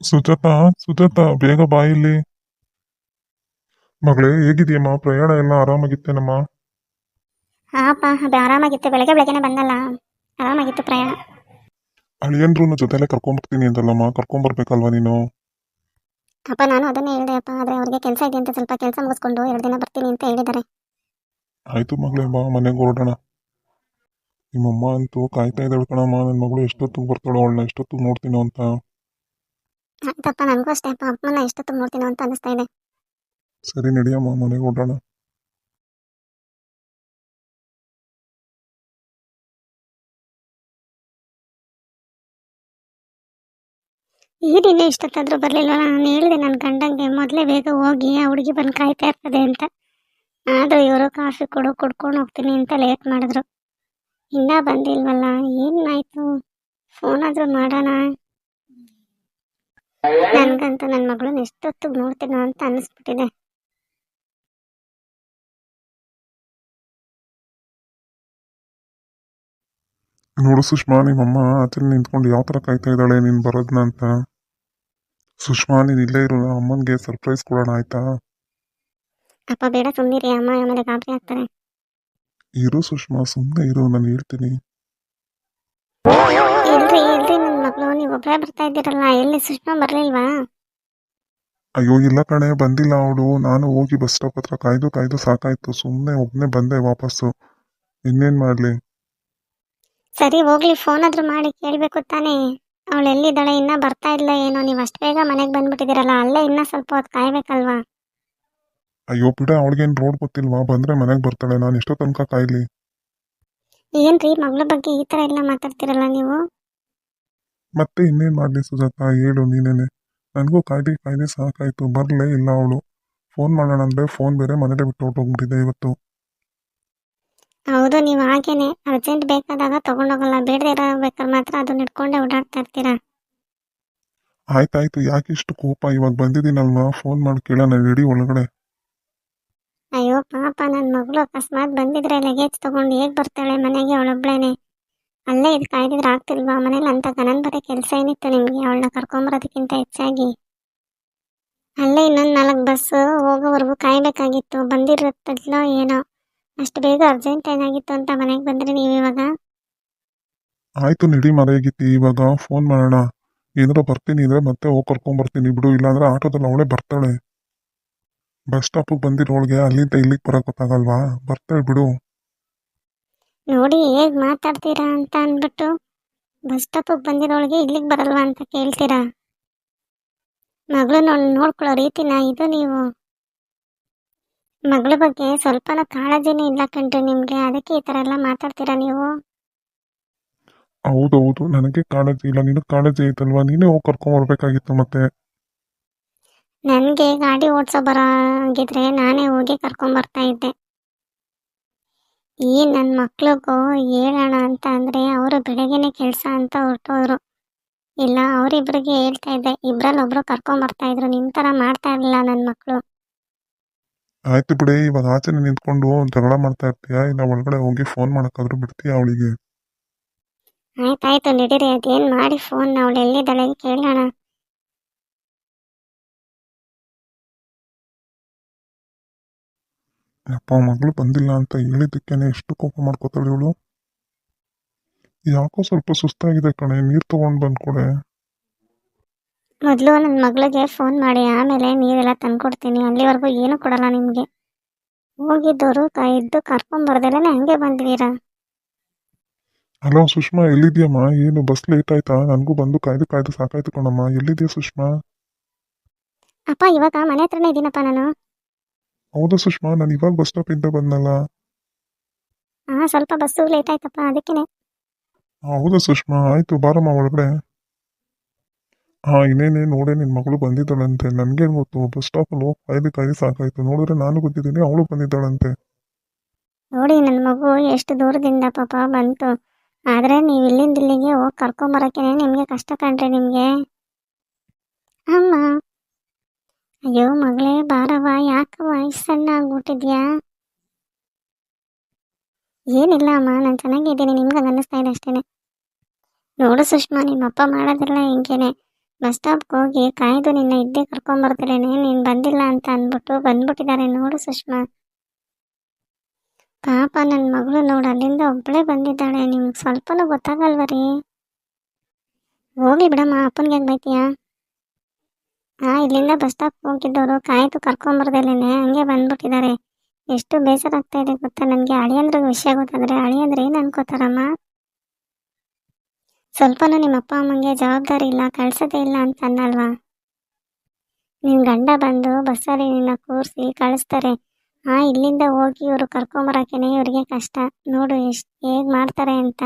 ಸುಜಾತ ಸುಜಾತ ಬೇಗ ಬಾ ಇಲ್ಲಿ. ಮಗಳೇ ಹೇಗಿದೆಯಮ್ಮ ಪ್ರಯಾಣ ಎಲ್ಲ ಆರಾಮಾಗಿತ್ತೇನಮ್ಮ ಹಾಪ ಅದು ಆರಾಮಾಗಿತ್ತು. ಬೆಳಗ್ಗೆ ಬೆಳಗ್ಗೆನೆ ಬಂದಲ್ಲ. ಆರಾಮಾಗಿತ್ತು ಪ್ರಯಾಣ. ಅಳಿಯಂದ್ರೂ ಜೊತೆಲೆ ಕರ್ಕೊಂಡ್ಬರ್ತೀನಿ ಅಂತಲ್ಲಮ್ಮ ಕರ್ಕೊಂಬರ್ಬೇಕಲ್ವಾ ನೀನು? ಅಪ್ಪ ನಾನು ಅದನ್ನೇ ಹೇಳಿದೆ ಅಪ್ಪ ಆದರೆ ಅವ್ರಿಗೆ ಕೆಲಸ ಇದೆ ಅಂತ ಸ್ವಲ್ಪ ಕೆಲಸ ಮುಗಿಸ್ಕೊಂಡು ಎರಡು ದಿನ ಬರ್ತೀನಿ ಅಂತ ಹೇಳಿದ್ದಾರೆ. ಆಯ್ತು ಮಗಳೇ ಬಾ ಮನೆಗೆ ಹೊರಡೋಣ. ನಿಮ್ಮಮ್ಮ ಅಂತೂ ಕಾಯ್ತಾ ಇದ್ದಾಳೆ ಕಣಮ್ಮ. ನನ್ನ ಮಗಳು ಎಷ್ಟೊತ್ತಿಗೆ ಬರ್ತಾಳೋ ಅವಳನ್ನ ಎಷ್ಟೊತ್ತಿಗೆ ನೋಡ್ತೀನೋ ಅಂತ. ಆಯ್ತಪ್ಪ ನನಗೂ ಅಷ್ಟೇ. ಅಪ್ಪ ಅಮ್ಮನ ಎಷ್ಟೊತ್ತು ನೋಡ್ತೀನೋ ಅಂತ ಅನಿಸ್ತಾ ಇದೆ. ಸರಿ ನಡೆಯಮ್ಮ ಮನೆಗೆ ಹೊರಡೋಣ. ಈ ದಿನ ಇಷ್ಟೊತ್ತಾದ್ರೂ ಬರಲಿಲ್ಲ ನಾನು ಹೇಳಿದೆ ನನ್ನ ಗಂಡಂಗೆ ಮೊದಲೇ ಬೇಗ ಹೋಗಿ ಆ ಹುಡುಗಿ ಬಂದು ಕಾಯ್ತಾ ಇರ್ತದೆ ಅಂತ. ಆದರೂ ಇವರು ಕಾಫಿ ಕೊಡು ಕುಡ್ಕೊಂಡು ಹೋಗ್ತೀನಿ ಅಂತ ಲೇಟ್ ಮಾಡಿದ್ರು. ಇನ್ನೂ ಬಂದಿಲ್ವಲ್ಲ? ಏನಾಯ್ತು ಫೋನ್ ಆದ್ರೂ ಮಾಡೋಣ. ನನಗಂತೂ ನನ್ನ ಮಗಳನ್ನ ಎಷ್ಟೊತ್ತಿಗೆ ನೋಡ್ತೀನೋ ಅಂತ ಅನ್ಸ್ಬಿಟ್ಟಿದೆ ನೋಡು ಸುಷ್ಮಾ ನಿಮ್ಮಮ್ಮ ಆಚೆ ನಿಂತ್ಕೊಂಡು ಯಾವ ತರ ಕಾಯ್ತಾ ಇದ್ದಾಳೆ ನೀನ್ ಬರೋದನ್ನ ಅಂತ. ಸುಷ್ಮಾ ನೀನು ಇಲ್ಲೇ ಇರು ಅಮ್ಮನಿಗೆ ಸರ್ಪ್ರೈಸ್ ಕೊಡೋಣ ಆಯ್ತಾ? ಅಪ್ಪ ಬೇಡ ಸುಮ್ಮನಿರಿ ಅಮ್ಮ ಆಮೇಲೆ ಗಾಬರಿ ಆಗ್ತಾರೆ. ಇರು ಸುಷ್ಮಾ ಸುಮ್ಮನೆ ಇರು ನಾನು ಹೇಳ್ತೀನಿ. ನೀವು ಒಬ್ಬರೇ ಬರ್ತಾ ಇದ್ದೀರಲ್ಲ ಎಲ್ಲಿ ಸುಷ್ಮಾ ಬರಲಿಲ್ವಾ? ಅಯ್ಯೋ ಇಲ್ಲ ಕಣೆ ಬಂದಿಲ್ಲ ಅವಳು. ನಾನು ಹೋಗಿ ಬಸ್ ಸ್ಟಾಪ್ ಹತ್ರ ಕಾಯ್ದು ಕಾಯ್ದು ಸಾಕಾಯ್ತು. ಸುಮ್ಮನೆ ಒಬ್ಬನೇ ಬಂದೆ ವಾಪಸ್ಸು. ಇನ್ನೇನು ಮಾಡಲಿ? ಸರಿ ಹೋಗ್ಲಿ. ಫೋನ್ ಆದ್ರೂ ಮಾಡಿ ಕೇಳಬೇಕು ತಾನೇ. ಅವಳು ಎಲ್ಲಿದ್ದಾಳೆ ಇನ್ನ ಬರ್ತಾ ಇಲ್ಲ ಏನೋ? ನೀವು ಅಷ್ಟು ಬೇಗ ಮನೆಗೆ ಬಂದ್ಬಿಟ್ಟಿದ್ದೀರಲ್ಲ ಅಲ್ಲೇ ಇನ್ನ ಸ್ವಲ್ಪ ಹೊತ್ತು ಕಾಯ್ಬೇಕಲ್ವಾ? ಅಯ್ಯೋ ಬಿಡ. ಅವಳಿಗೇನು ರೋಡ್ ಗೊತ್ತಿಲ್ವಾ? ಬಂದ್ರೆ ಮನೆಗೆ ಬರ್ತಾಳೆ. ನಾನು ಎಷ್ಟೋ ತನಕ ಕಾಯ್ಲಿ. ಏನ್ರಿ ಮಗಳ ಬಗ್ಗೆ ಈ ಥರ ಎಲ್ಲ ಮಾತಾಡ್ತಿರಲ್ಲ ನೀವು? ಮತ್ತೆ ಇನ್ನೇನು ಮಾಡಲಿ ಸುಜಾತ? ಹೇಳು ನೀನೇನೆ. ನನಗೂ ಕಾಯ್ದು ಕಾಯ್ದು ಸಾಕಾಯಿತು. ಬರಲೇ ಇಲ್ಲ ಅವಳು. ಫೋನ್ ಮಾಡೋಣ ಅಂದ್ರೆ ಫೋನ್ ಬೇರೆ ಮನೇಲೆ ಬಿಟ್ಟು ಹೊರ್ಟೋಗ್ಬಿಟ್ಟಿದೆ ಇವತ್ತು. ಹೌದು ನೀವು ಹಾಗೇನೆ. ಅರ್ಜೆಂಟ್ ಬೇಕಾದಾಗ ತಗೊಂಡೋಗಲ್ಲ. ಬೇಡದೆ ಇರಬೇಕಾದ್ರೆ ಮಾತ್ರ ಅದನ್ನ ಇಟ್ಕೊಂಡೆ ಓಡಾಡ್ತಾ ಇರ್ತೀರಾ? ಆಯ್ತಾಯ್ತು. ಯಾಕೆ ಇಷ್ಟು ಕೋಪ? ಇವಾಗ ಬಂದಿದ್ದೀನಲ್ವಾ? ಫೋನ್ ಮಾಡಿ ಕೇಳೋಣ. ರೆಡಿ ಒಳಗಡೆ. ಅಯ್ಯೋ ಪಾಪ. ನನ್ನ ಮಗಳು ಅಕಸ್ಮಾತ್ ಬಂದಿದ್ರೆ ಲಗೇಜ್ ತಗೊಂಡು ಹೇಗೆ ಬರ್ತಾಳೆ ಮನೆಗೆ? ಅವಳೊಬ್ಳೇನೆ. ಅಲ್ಲೇ ಇದು ಕಾಯ್ದಿದ್ರೆ ಆಗ್ತಿಲ್ವಾ? ಮನೇಲಿ ಅಂತ ಗನನ್ ಬರೀ ಕೆಲಸ ಏನಿತ್ತು ನಿಮಗೆ? ಅವಳನ್ನ ಕರ್ಕೊಂಬರೋದಕ್ಕಿಂತ ಹೆಚ್ಚಾಗಿ. ಅಲ್ಲೇ ಇನ್ನೊಂದು ನಾಲ್ಕು ಬಸ್ಸು ಹೋಗೋವರೆಗೂ ಕಾಯ್ಬೇಕಾಗಿತ್ತು. ಬಂದಿರುತ್ತಲ್ಲೋ ಏನೋ. ಅಷ್ಟು ಬೇಗ ಅರ್ಜೆಂಟ್ ಏನಾಗಿತ್ತು ಅಂತ ಮನೆಗೆ ಬಂದ್ರಿ ನೀವು ಇವಾಗ? ಆಯ್ತು ನಡಿ ಮರೆಯಾಗಿತ್ತು ಇವಾಗ ಫೋನ್ ಮಾಡೋಣ. ಏನಾರ ಬರ್ತೀನಿ ಅಂದ್ರೆ ಮತ್ತೆ ಹೋಗಿ ಕರ್ಕೊಂಬರ್ತೀನಿ ಬಿಡು. ಇಲ್ಲಾಂದ್ರೆ ಆಟೋದಲ್ಲಿ ಅವಳೇ ಬರ್ತಾಳೆ. ಬಸ್ ಸ್ಟಾಪಿಗೆ ಬಂದಿರೋಳಿಗೆ ಅಲ್ಲಿಂದ ಇಲ್ಲಿಗೆ ಬರೋಕ್ಕಾಗಲ್ವಾ ಬರ್ತಾಳೆ ಬಿಡು. ನೋಡಿ ಹೇಗ್ ಮಾತಾಡ್ತೀರಾ ಅಂತ ಅಂದ್ಬಿಟ್ಟು ಬಸ್ ಸ್ಟಾಪಿಗೆ ಬಂದಿರೋಳಿಗೆ ಇಲ್ಲಿಗೆ ಬರಲ್ವಾ ಅಂತ ಕೇಳ್ತೀರಾ? ಮಗಳು ನೋಡ್ಕೊಳ್ಳೋ ರೀತಿನ ಇದು ನೀವು. ಮಗಳ ಬಗ್ಗೆ ಸ್ವಲ್ಪನೂ ಕಾಳಜಿನೇ ಇಲ್ಲ ಕಣ್ರಿ ನಿಮಗೆ ಅದಕ್ಕೆ ಈ ತರ ಎಲ್ಲ ಮಾತಾಡ್ತೀರಾ ನೀವು? ಹೌದೌದು ನನಗೆ ಕಾಳಜಿ ಇಲ್ಲ ನೀನು ಕಾಳಜಿ ಐತಲ್ವಾ? ನೀನೇ ಹೋಗಿ ಕರ್ಕೊಂಬರ್ಬೇಕಾಗಿತ್ತು ಮತ್ತೆ. ನನಗೆ ಗಾಡಿ ಓಡಿಸೋ ಬರೋಂಗಿದ್ರೆ ನಾನೇ ಹೋಗಿ ಕರ್ಕೊಂಬರ್ತಾ ಇದ್ದೆ. ಈ ನನ್ನ ಮಕ್ಳಿಗೂ ಹೇಳೋಣ ಅಂತ ಅಂದರೆ ಅವರು ಬೆಳಗ್ಗೆನೆ ಕೆಲಸ ಅಂತ ಹೊರಟೋದ್ರು. ಇಲ್ಲ ಅವರಿಬ್ರಿಗೆ ಹೇಳ್ತಾ ಇದ್ದೆ. ಇಬ್ಬರಲ್ಲಿ ಒಬ್ರು ಕರ್ಕೊಂಬರ್ತಾ ಇದ್ರು. ನಿಮ್ಮ ಥರ ಮಾಡ್ತಾ ಇರಲಿಲ್ಲ ನನ್ನ ಮಕ್ಕಳು ಆಯ್ತು ಬಿಡಿ ಇವಾಗ ಆಚೆನೆ ನಿಂತ್ಕೊಂಡು ಜಗಳ ಮಾಡ್ತಾ ಇರ್ತೀಯಾ? ಇಲ್ಲ ಒಳಗಡೆ ಹೋಗಿ ಫೋನ್ ಮಾಡೋಕ್ಕಾದ್ರೂ ಬಿಡ್ತೀಯಾ ಅವಳಿಗೆ? ಆಯ್ತಾಯ್ತು ನಡೀರಿ ಅದೇನು ಮಾಡಿ ಫೋನ್ ಅವಳು ಎಲ್ಲಿದ್ದಾಳೆ ಕೇಳೋಣ. ಅಪ್ಪ ಮಗಳು ಬಂದಿಲ್ಲ ಅಂತ ಹೇಳಿದ್ದಕ್ಕೇನೆ ಎಷ್ಟು ಕೋಪ ಮಾಡ್ಕೋತಾಳೆ ಇವಳು? ಯಾಕೋ ಸ್ವಲ್ಪ ಸುಸ್ತಾಗಿದೆ ಕಣೆ ನೀರು ತಗೊಂಡು ಬಂದ್ಕೊಡೆ ಮೊದಲು ನನ್ನ ಮಗಳಿಗೆ ಫೋನ್ ಮಾಡಿ ಆಮೇಲೆ ನೀರೆಲ್ಲ ತಂದ್ಕೊಡ್ತೀನಿ ಅಲ್ಲಿವರೆಗೂ ಏನೂ ಕೊಡಲ್ಲ ನಿಮಗೆ. ಹೋಗಿದ್ದವರು ಇದ್ದು ಬರ್ದೇಲೇನೆ ಹಂಗೆ ಬಂದಿದ್ದೀರಾ ಹಲೋ ಸುಷ್ಮಾ ಎಲ್ಲಿದ್ಯಮ್ಮ ಏನು ಬಸ್ ಲೇಟ್ ಆಯ್ತಾ? ನನಗೂ ಬಂದು ಕಾಯ್ದು ಕಾಯ್ದು ಸಾಕಾಯ್ತು ಕಣಮ್ಮ. ಎಲ್ಲಿದ್ಯಾ ಸುಷ್ಮಾ? ಅಪ್ಪ ಇವಾಗ ಮನೆ ಹತ್ರನೇ ಇದ್ದೀನಪ್ಪ ನಾನು. ಹೌದಾ ಸುಷ್ಮಾ ನಾನು ಇವಾಗ ಬಸ್ ಸ್ಟಾಪ್ ಇಂದ ಬಂದಲ್ಲ ಹಾ ಸ್ವಲ್ಪ ಬಸ್ಸು ಲೇಟ್ ಆಯ್ತಪ್ಪ ಅದಕ್ಕೇನೆ. ಹೌದಾ ಸುಷ್ಮಾ ಆಯ್ತು ಬಾರಮ್ಮ ಒಳಗಡೆ. ಹಾ ಇನ್ನೇನೆ ನೋಡೆ ನಿನ್ನ ಮಗಳು ಬಂದಿದ್ದಾಳಂತೆ. ನನ್ಗೇನ್ ಗೊತ್ತು ಬಸ್ ಸ್ಟಾಪಲ್ಲಿ ಹೋಗಿ ಕಾಯ್ದು ಕಾಯ್ದು ಸಾಕಾಯ್ತು. ನೋಡಿದ್ರೆ ನಾನು ಗೊತ್ತಿದ್ದೀನಿ ಅವಳು ಬಂದಿದ್ದಾಳಂತೆ. ನೋಡಿ ನನ್ನ ಮಗು ಎಷ್ಟು ದೂರದಿಂದ ಪಾಪ ಬಂತು. ಆದರೆ ನೀವು ಇಲ್ಲಿಂದ ಇಲ್ಲಿಗೆ ಹೋಗಿ ಬರಕ್ಕೆ ನಿಮಗೆ ಕಷ್ಟ ಕಣ್ರಿ ನಿಮಗೆ. ಅಮ್ಮ. ಅಯ್ಯೋ ಮಗಳೇ ಯಾಕವ್ವ ಇಷ್ಟು ಸಣ್ಣ ಆಗ್ಬಿಟ್ಟಿದ್ಯಾ ಏನಿಲ್ಲ ಅಮ್ಮ, ನಾನು ಚೆನ್ನಾಗಿದ್ದೀನಿ, ನಿಮ್ಗೆ ಅನ್ನಿಸ್ತಾ ಇದೆ ಅಷ್ಟೇ ನೋಡು ಸುಷ್ಮಾ, ನಿಮ್ಮಪ್ಪ ಮಾಡೋದಿಲ್ಲ ಹಿಂಗೇನೆ. ಬಸ್ ಸ್ಟಾಪ್ಗೆ ಹೋಗಿ ಕಾಯ್ದು ನಿನ್ನ ಇದ್ದೇ ಕರ್ಕೊಂಬರ್ತಿರೇನೆ ನೀನು ಬಂದಿಲ್ಲ ಅಂತ ಅಂದ್ಬಿಟ್ಟು ಬಂದ್ಬಿಟ್ಟಿದ್ದಾರೆ ನೋಡು ಸುಷ್ಮಾ. ಪಾಪ ನನ್ನ ಮಗಳು ನೋಡು, ಅಲ್ಲಿಂದ ಒಬ್ಬಳೇ ಬಂದಿದ್ದಾಳೆ, ನಿಮ್ಗೆ ಸ್ವಲ್ಪನೂ ಗೊತ್ತಾಗಲ್ವ ರೀ? ಹೋಗಿ ಬಿಡಮ್ಮ, ಅಪ್ಪನಿಗೆ ಬೈತೀಯಾ? ಹಾಂ ಇಲ್ಲಿಂದ ಬಸ್ ಸ್ಟಾಪ್ ಹೋಗಿದ್ದವರು ಕಾಯ್ತು ಕರ್ಕೊಂಬರ್ದಲ್ಲೇನೆ ಹಂಗೆ ಬಂದ್ಬಿಟ್ಟಿದ್ದಾರೆ. ಎಷ್ಟು ಬೇಸರ ಆಗ್ತಾ ಇದೆ ಗೊತ್ತಾ? ನನಗೆ ಅಳಿಯಂದ್ರಿಗೆ ವಿಷಯ ಗೊತ್ತಾದ್ರೆ ಅಳಿಯಂದ್ರೆ ಏನು ಅನ್ಕೋತಾರಮ್ಮ? ಸ್ವಲ್ಪನೂ ನಿಮ್ಮ ಅಪ್ಪ ಅಮ್ಮಂಗೆ ಜವಾಬ್ದಾರಿ ಇಲ್ಲ, ಕಳ್ಸೋದೇ ಇಲ್ಲ ಅಂತ ಅನ್ನಲ್ವಾ? ನಿಮ್ಮ ಗಂಡ ಬಂದು ಬಸ್ಸಲ್ಲಿ ನಿನ್ನ ಕೂರಿಸಿ ಕಳಿಸ್ತಾರೆ. ಆ, ಇಲ್ಲಿಂದ ಹೋಗಿ ಇವರು ಕರ್ಕೊಂಬರಕ್ಕೇನೆ ಇವ್ರಿಗೆ ಕಷ್ಟ. ನೋಡು ಎಷ್ಟು ಹೇಗೆ ಮಾಡ್ತಾರೆ ಅಂತ.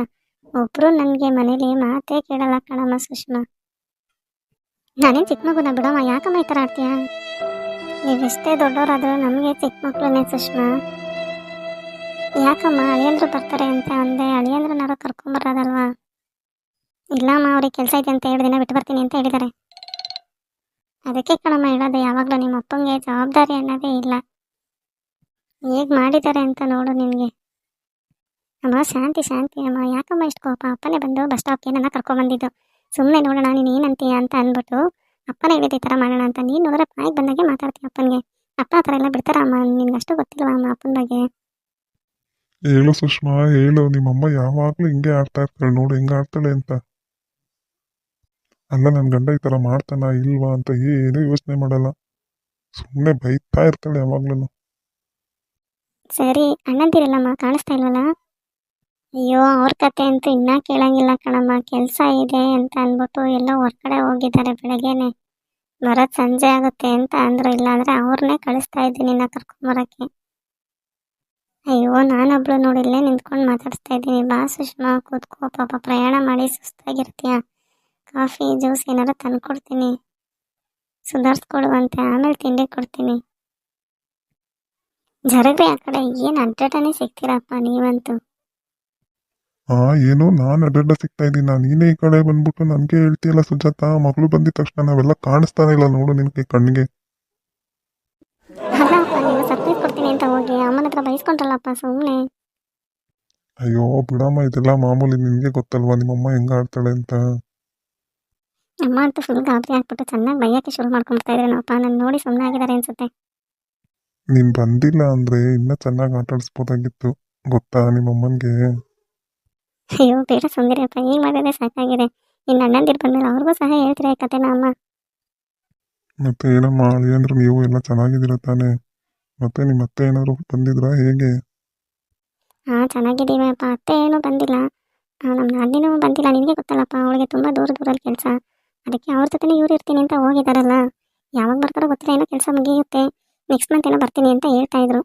ಒಬ್ಬರು ನನಗೆ ಮನೇಲಿ ಮಾತೇ ಕೇಳಲ್ಲ ಕಣಮ್ಮ ಸುಷ್ಮಾ. ನಾನೇನು ಚಿಕ್ಕ ಮಗುನ ಬಿಡಮ್ಮ, ಯಾಕಮ್ಮ ಈ ಥರ ಆಡ್ತೀಯ? ನೀವೆಷ್ಟೇ ದೊಡ್ಡವರಾದರೂ ನಮಗೆ ಚಿಕ್ಕ ಮಕ್ಕಳನ್ನೇ ಸುಷ್ಮಾ. ಯಾಕಮ್ಮ, ಅಳಿಯಂದ್ರು ಬರ್ತಾರೆ ಅಂತ ಅಂದೆ ಅಳಿಯಂದ್ರನಾರು ಕರ್ಕೊಂಬರೋದಲ್ವಾ ಇಲ್ಲಮ್ಮ, ಅವ್ರಿಗೆ ಕೆಲಸ ಇದೆ ಅಂತ ಎರಡು ದಿನ ಬಿಟ್ಟು ಬರ್ತೀನಿ ಅಂತ ಹೇಳಿದ್ದಾರೆ ಅದಕ್ಕೆ ಕಣಮ್ಮ ಹೇಳೋದು, ಯಾವಾಗಲೂ ನಿಮ್ಮ ಅಪ್ಪಂಗೆ ಜವಾಬ್ದಾರಿ ಅನ್ನೋದೇ ಇಲ್ಲ. ಹೇಗೆ ಮಾಡಿದ್ದಾರೆ ಅಂತ ನೋಡು ನಿನಗೆ ಅಮ್ಮ, ಶಾಂತಿ ಶಾಂತಿ ಅಮ್ಮ. ಯಾಕಮ್ಮ ಇಷ್ಟು ಕೋಪ? ಅಪ್ಪನೇ ಬಂದು ಬಸ್ ಸ್ಟಾಪ್ಗೆ ನನ್ನ ಕರ್ಕೊಂಬಂದಿದ್ದು ಸುಮ್ಮನೆ ನೋಡೋಣ ನೀನು ಏನಂತೀಯ ಅಂತ ಅಂದ್ಬಿಟ್ಟು ಅಪ್ಪನ ಹೇಳಿದ ಈ ಥರ ಮಾಡೋಣ ಅಂತ. ನೀನು ನೋಡಿದ್ರೆ ಬಾಯಿಗೆ ಬಂದಾಗೆ ಮಾತಾಡ್ತೀನಿ ಅಪ್ಪನಿಗೆ. ಅಪ್ಪ ಆ ಥರ ಎಲ್ಲ ಬಿಡ್ತಾರ ಅಮ್ಮ? ನಿನ್ಗೆ ಅಷ್ಟು ಗೊತ್ತಿಲ್ವಾ ಅಮ್ಮ ಅಪ್ಪನ ಬಗ್ಗೆ? ಹೇಳು ಸುಷ್ಮಾ ಹೇಳು. ನಿಮ್ಮಮ್ಮ ಯಾವಾಗಲೂ ಹಿಂಗೆ ಆಡ್ತಾ ಇರ್ತಾಳೆ. ನೋಡು ಹಿಂಗೆ ಆಡ್ತಾಳೆ ಅಂತ. ಅಲ್ಲ ನನ್ನ ಗಂಡ ಈ ಥರ ಮಾಡ್ತಾನ ಇಲ್ವಾ ಅಂತ ಏನೂ ಯೋಚನೆ ಮಾಡಲ್ಲ. ಸುಮ್ಮನೆ ಬೈತಾ ಇರ್ತಾಳೆ ಯಾವಾಗ್ಲೂ ಸರಿ ಅಣ್ಣಂದಿರಲ್ಲಮ್ಮ ಕಾಣಿಸ್ತಾ ಇಲ್ವಲ್ಲ? ಅಯ್ಯೋ, ಅವ್ರ ಕತೆ ಅಂತೂ ಇನ್ನೂ ಕೇಳಂಗಿಲ್ಲ ಕಣಮ್ಮ. ಕೆಲಸ ಇದೆ ಅಂತ ಅಂದ್ಬಿಟ್ಟು ಎಲ್ಲೋ ಹೊರ್ಗಡೆ ಹೋಗಿದ್ದಾರೆ ಬೆಳಗ್ಗೆನೆ. ಬರೋದು ಸಂಜೆ ಆಗುತ್ತೆ ಅಂತ ಅಂದರು, ಇಲ್ಲಾಂದರೆ ಅವ್ರನ್ನೇ ಕಳಿಸ್ತಾ ಇದ್ದೀನಿ ನಾ ಕರ್ಕೊಂಬರೋಕ್ಕೆ ಅಯ್ಯೋ, ನಾನೊಬ್ಳು ನೋಡಿಲ್ಲೇ ನಿಂತ್ಕೊಂಡು ಮಾತಾಡಿಸ್ತಾ ಇದ್ದೀನಿ. ಬಾ ಸುಷ್ಮಾ, ಕೂತ್ಕೋ, ಪಾಪ ಪ್ರಯಾಣ ಮಾಡಿ, ಸುಸ್ತಾಗಿರ್ತೀಯ? ಕಾಫಿ, ಜ್ಯೂಸ್ ಏನಾರು ತಂದ್ಕೊಡ್ತೀನಿ. ಸುಧಾರಿಸ್ಕೊಡುವಂತೆ ಆಮೇಲೆ ತಿಂಡಿ ಕೊಡ್ತೀನಿ. ಜರಗ್ರಿ ಆ ಕಡೆ, ಏನು ಅಡ್ಡಾಟನೇ ಸಿಗ್ತೀರಪ್ಪ ನೀವಂತೂ. ಹಾ ಏನೋ ನಾನು ಅಡ್ಡ ಸಿಗ್ತಾ ನಾನು ನೀನೇ ಈ ಕಡೆ ಬಂದ್ಬಿಟ್ಟು ನನಗೆ ಹೇಳ್ತೀಯಲ್ಲ ಸುಜಾತ? ಮಗಳು ಬಂದಿದ ತಕ್ಷಣ ನಾವೆಲ್ಲ ಕಾಣಿಸ್ತಾನೆ ಇಲ್ಲ ನೋಡು ನಿನಗೆ ಕಣ್ಣಿಗೆ. ಅಯ್ಯೋ ಬಿಡಮ್ಮ ಇದೆಲ್ಲ ಮಾಮೂಲಿ ನಿನಗೆ ಗೊತ್ತಲ್ವಾ? ನಿಮ್ಮಮ್ಮ ಹೆಂಗ ಆಡ್ತಾಳೆ ಅಂತ. ಅಮ್ಮ ಅಂತ ಫುಲ್ ಗಾಬರಿ ಆಗ್ಬಿಟ್ಟು ಚೆನ್ನಾಗಿ ಬೈಯೋಕ್ಕೆ ಶುರು ಮಾಡ್ಕೊಂಡ್ಬಿಡ್ತಾ ಇದ್ರೇನಪ್ಪ ನಾನು ನೋಡಿ ಸುಮ್ಮನೆ ಆಗಿದ್ದಾರೆ ಅನ್ಸುತ್ತೆ. ನೀನ್ ಬಂದಿಲ್ಲ ಅಂದ್ರೆ ಇನ್ನ ಚೆನ್ನಾಗಿ ಆಟ ಆಡಿಸ್ಬೋದಾಗಿತ್ತು ಗೊತ್ತಾ ನಿಮ್ಮಮ್ಮನ್ಗೆ? ಅಯ್ಯೋ ಬೇಡ ಸುಂದರಿಯಪ್ಪ ಈಗ ಮಾಡಿದ್ರೆ ಸಾಕಾಗಿದೆ. ಇನ್ನು ಅಣ್ಣಂದಿರು ಬಂದ್ಮೇಲೆ ಅವ್ರಿಗೂ ಸಹ ಹೇಳ್ತೀರಾ ಕತೆನ ಅಮ್ಮ? ಮತ್ತೆ ಏನಮ್ಮ ಅಳಿಯಂದ್ರು ನೀವು ಎಲ್ಲ ಚೆನ್ನಾಗಿದ್ದೀರ ತಾನೆ? ಮತ್ತೆ ನಿಮ್ಮ ಅತ್ತೆ ಏನಾದ್ರು ಬಂದಿದ್ರಾ? ಹೇಗೆ? ಹಾಂ ಚೆನ್ನಾಗಿದ್ದೀವಪ್ಪ ಅತ್ತೆ ಏನೂ ಬಂದಿಲ್ಲ. ನಮ್ಮ ನಾದಿನೂ ಬಂದಿಲ್ಲ. ನಿನಗೆ ಗೊತ್ತಲ್ಲಪ್ಪ ಅವಳಿಗೆ ತುಂಬ ದೂರ ದೂರಲ್ಲಿ ಕೆಲಸ. ಅದಕ್ಕೆ ಅವ್ರ ಜೊತೆ ಇವ್ರು ಇರ್ತೀನಿ ಅಂತ ಹೋಗಿದಾರಲ್ಲ ಯಾವಾಗ ಬರ್ತಾರೋ ಗೊತ್ತಿಲ್ಲ ಏನೋ ಕೆಲಸ ಮುಗಿಯುತ್ತೆ. ನೆಕ್ಸ್ಟ್ ಮಂತ್ ಏನೋ ಬರ್ತೀನಿ ಅಂತ ಹೇಳ್ತಾ ಇದ್ರು.